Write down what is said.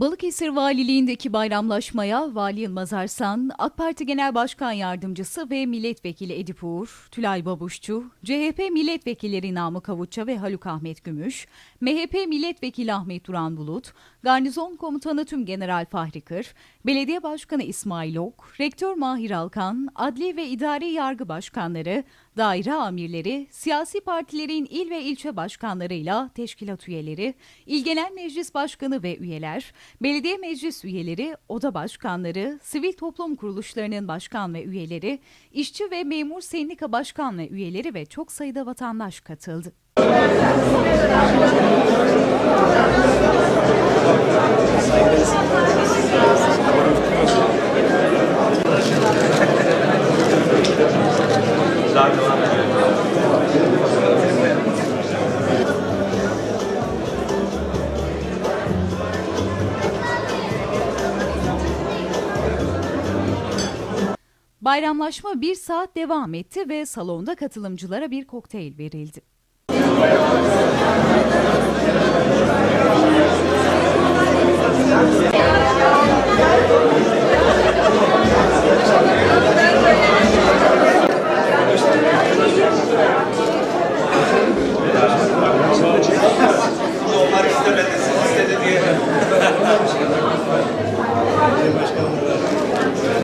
Balıkesir Valiliğindeki bayramlaşmaya Vali Yılmaz Arslan, AK Parti Genel Başkan Yardımcısı ve Milletvekili Edip Uğur, Tülay Babuşçu, CHP Milletvekilleri Namık Avutça ve Haluk Ahmet Gümüş, MHP Milletvekili Ahmet Duran Bulut, Garnizon Komutanı Tüm General Fahri Kır, Belediye Başkanı İsmail Ok, Rektör Mahir Alkan, Adli ve İdari Yargı Başkanları, daire amirleri, siyasi partilerin il ve ilçe başkanlarıyla teşkilat üyeleri, İl Genel Meclis Başkanı ve üyeler, belediye meclis üyeleri, oda başkanları, sivil toplum kuruluşlarının başkan ve üyeleri, işçi ve memur sendika başkan ve üyeleri ve çok sayıda vatandaş katıldı. Bayramlaşma bir saat devam etti ve salonda katılımcılara bir kokteyl verildi. Onlar istemedi.